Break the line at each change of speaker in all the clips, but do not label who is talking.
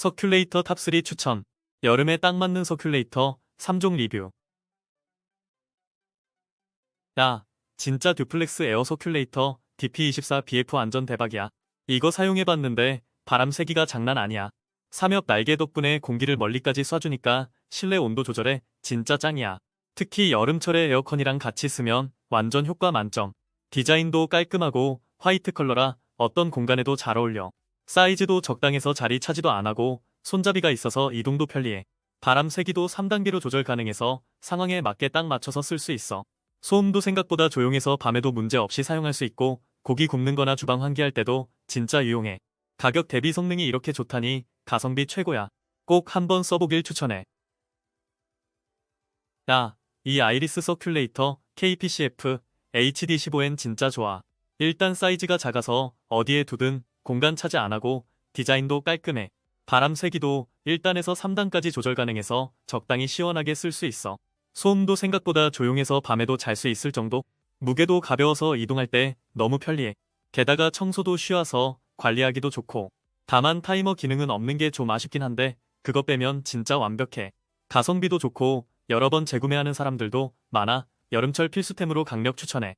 서큘레이터 탑3 추천. 여름에 딱 맞는 서큘레이터 3종 리뷰. 야, 진짜 듀플렉스 에어 서큘레이터 DP24BF 완전 대박이야. 이거 사용해봤는데 바람 세기가 장난 아니야. 삼엽 날개 덕분에 공기를 멀리까지 쏴주니까 실내 온도 조절에 진짜 짱이야. 특히 여름철에 에어컨이랑 같이 쓰면 완전 효과 만점. 디자인도 깔끔하고 화이트 컬러라 어떤 공간에도 잘 어울려. 사이즈도 적당해서 자리 차지도 안 하고 손잡이가 있어서 이동도 편리해. 바람 세기도 3단계로 조절 가능해서 상황에 맞게 딱 맞춰서 쓸 수 있어. 소음도 생각보다 조용해서 밤에도 문제 없이 사용할 수 있고 고기 굽는 거나 주방 환기할 때도 진짜 유용해. 가격 대비 성능이 이렇게 좋다니 가성비 최고야. 꼭 한번 써보길 추천해. 야, 이 아이리스 서큘레이터 KPCF HD15N 진짜 좋아. 일단 사이즈가 작아서 어디에 두든 공간 차지 안 하고 디자인도 깔끔해. 바람 세기도 1단에서 3단까지 조절 가능해서 적당히 시원하게 쓸 수 있어. 소음도 생각보다 조용해서 밤에도 잘 수 있을 정도. 무게도 가벼워서 이동할 때 너무 편리해. 게다가 청소도 쉬워서 관리하기도 좋고. 다만 타이머 기능은 없는 게 좀 아쉽긴 한데 그거 빼면 진짜 완벽해. 가성비도 좋고 여러 번 재구매하는 사람들도 많아. 여름철 필수템으로 강력 추천해.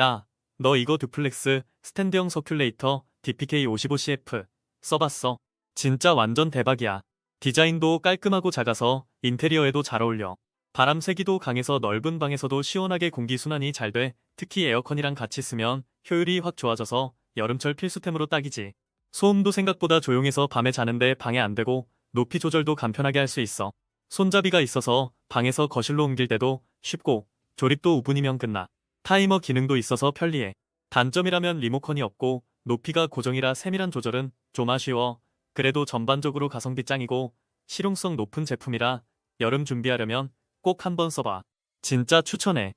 야, 너 이거 듀플렉스 스탠드형 서큘레이터 DPK55CF 써봤어. 진짜 완전 대박이야. 디자인도 깔끔하고 작아서 인테리어에도 잘 어울려. 바람 세기도 강해서 넓은 방에서도 시원하게 공기 순환이 잘 돼. 특히 에어컨이랑 같이 쓰면 효율이 확 좋아져서 여름철 필수템으로 딱이지. 소음도 생각보다 조용해서 밤에 자는데 방해 안 되고 높이 조절도 간편하게 할 수 있어. 손잡이가 있어서 방에서 거실로 옮길 때도 쉽고 조립도 5분이면 끝나. 타이머 기능도 있어서 편리해. 단점이라면 리모컨이 없고 높이가 고정이라 세밀한 조절은 좀 아쉬워. 그래도 전반적으로 가성비 짱이고 실용성 높은 제품이라 여름 준비하려면 꼭 한번 써봐. 진짜 추천해.